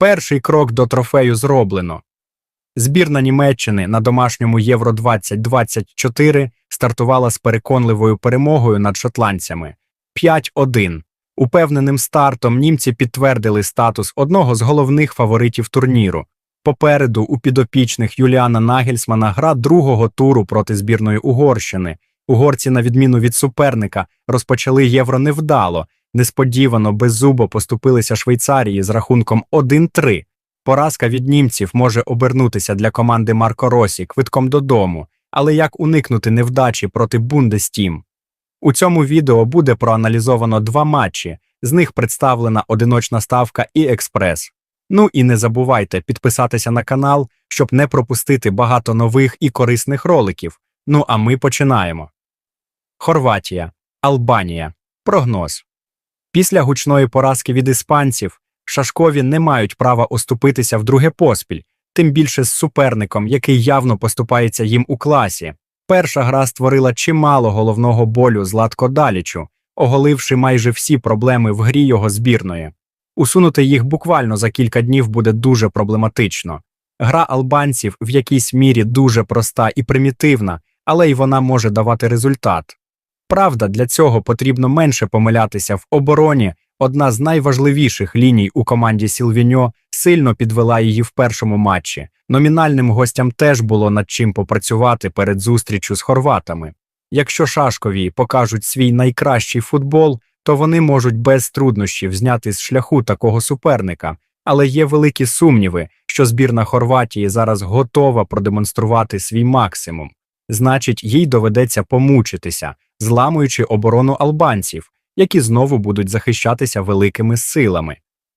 Перший крок до трофею зроблено. Збірна Німеччини на домашньому Євро 2024 стартувала з переконливою перемогою над шотландцями 5-1. Упевненим стартом німці підтвердили статус одного з головних фаворитів турніру. Попереду у підопічних Юліана Нагельсмана гра другого туру проти збірної Угорщини. Угорці, на відміну від суперника, розпочали євро невдало, несподівано беззубо поступилися Швейцарії з рахунком 1-3. Поразка від німців може обернутися для команди Марко Росі квитком додому, але як уникнути невдачі проти Бундестім? У цьому відео буде проаналізовано два матчі, з них представлена одиночна ставка і експрес. Ну і не забувайте підписатися на канал, щоб не пропустити багато нових і корисних роликів. Ну а ми починаємо. Хорватія, Албанія. Прогноз. Після гучної поразки від іспанців Шашкові не мають права оступитися вдруге поспіль, тим більше з суперником, який явно поступається їм у класі. Перша гра створила чимало головного болю Златко Далічу, оголивши майже всі проблеми в грі його збірної. Усунути їх буквально за кілька днів буде дуже проблематично. Гра албанців в якійсь мірі дуже проста і примітивна, але й вона може давати результат. Правда, для цього потрібно менше помилятися в обороні. Одна з найважливіших ліній у команді Сілвіньо сильно підвела її в першому матчі. Номінальним гостям теж було над чим попрацювати перед зустрічю з хорватами. Якщо шашкові покажуть свій найкращий футбол, то вони можуть без труднощів зняти з шляху такого суперника. Але є великі сумніви, що збірна Хорватії зараз готова продемонструвати свій максимум. Значить, їй доведеться помучитися, зламуючи оборону албанців, які знову будуть захищатися великими силами.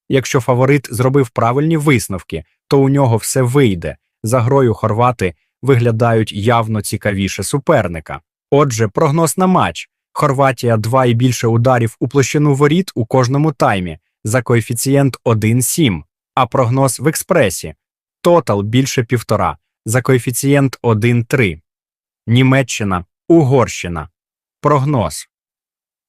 Якщо фаворит зробив правильні висновки, то у нього все вийде. За грою хорвати виглядають явно цікавіше суперника. Отже, прогноз на матч. Хорватія 2 і більше ударів у площину воріт у кожному таймі за коефіцієнт 1,7, а прогноз в експресі тотал більше півтора за коефіцієнт 1,3. Німеччина, Угорщина. Прогноз.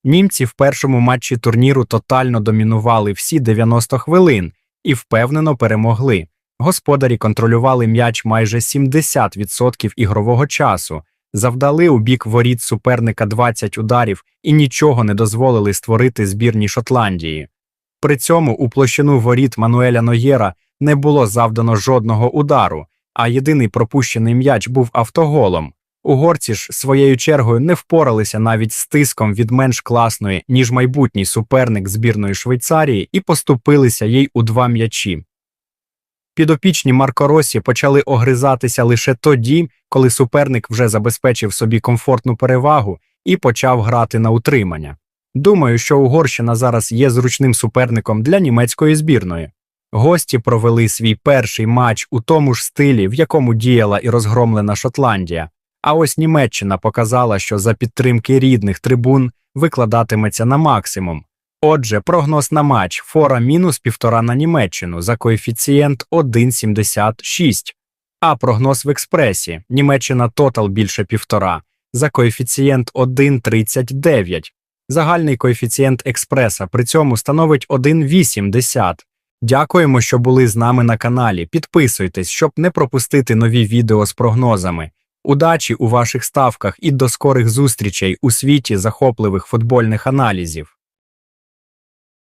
Німці в першому матчі турніру тотально домінували всі 90 хвилин і впевнено перемогли. Господарі контролювали м'яч майже 70% ігрового часу, завдали у бік воріт суперника 20 ударів і нічого не дозволили створити збірній Шотландії. При цьому у площину воріт Мануеля Ноєра не було завдано жодного удару, а єдиний пропущений м'яч був автоголом. Угорці ж своєю чергою не впоралися навіть з тиском від менш класної, ніж майбутній суперник збірної Швейцарії, і поступилися їй у два м'ячі. Підопічні Марко Росі почали огризатися лише тоді, коли суперник вже забезпечив собі комфортну перевагу і почав грати на утримання. Думаю, що Угорщина зараз є зручним суперником для німецької збірної. Гості провели свій перший матч у тому ж стилі, в якому діяла і розгромлена Шотландія. А ось Німеччина показала, що за підтримки рідних трибун викладатиметься на максимум. Отже, прогноз на матч фора мінус півтора на Німеччину за коефіцієнт 1,76, а прогноз в експресі Німеччина тотал більше півтора за коефіцієнт 1,39. Загальний коефіцієнт експреса при цьому становить 1,8. Дякуємо, що були з нами на каналі. Підписуйтесь, щоб не пропустити нові відео з прогнозами. Удачі у ваших ставках і до скорих зустрічей у світі захопливих футбольних аналізів.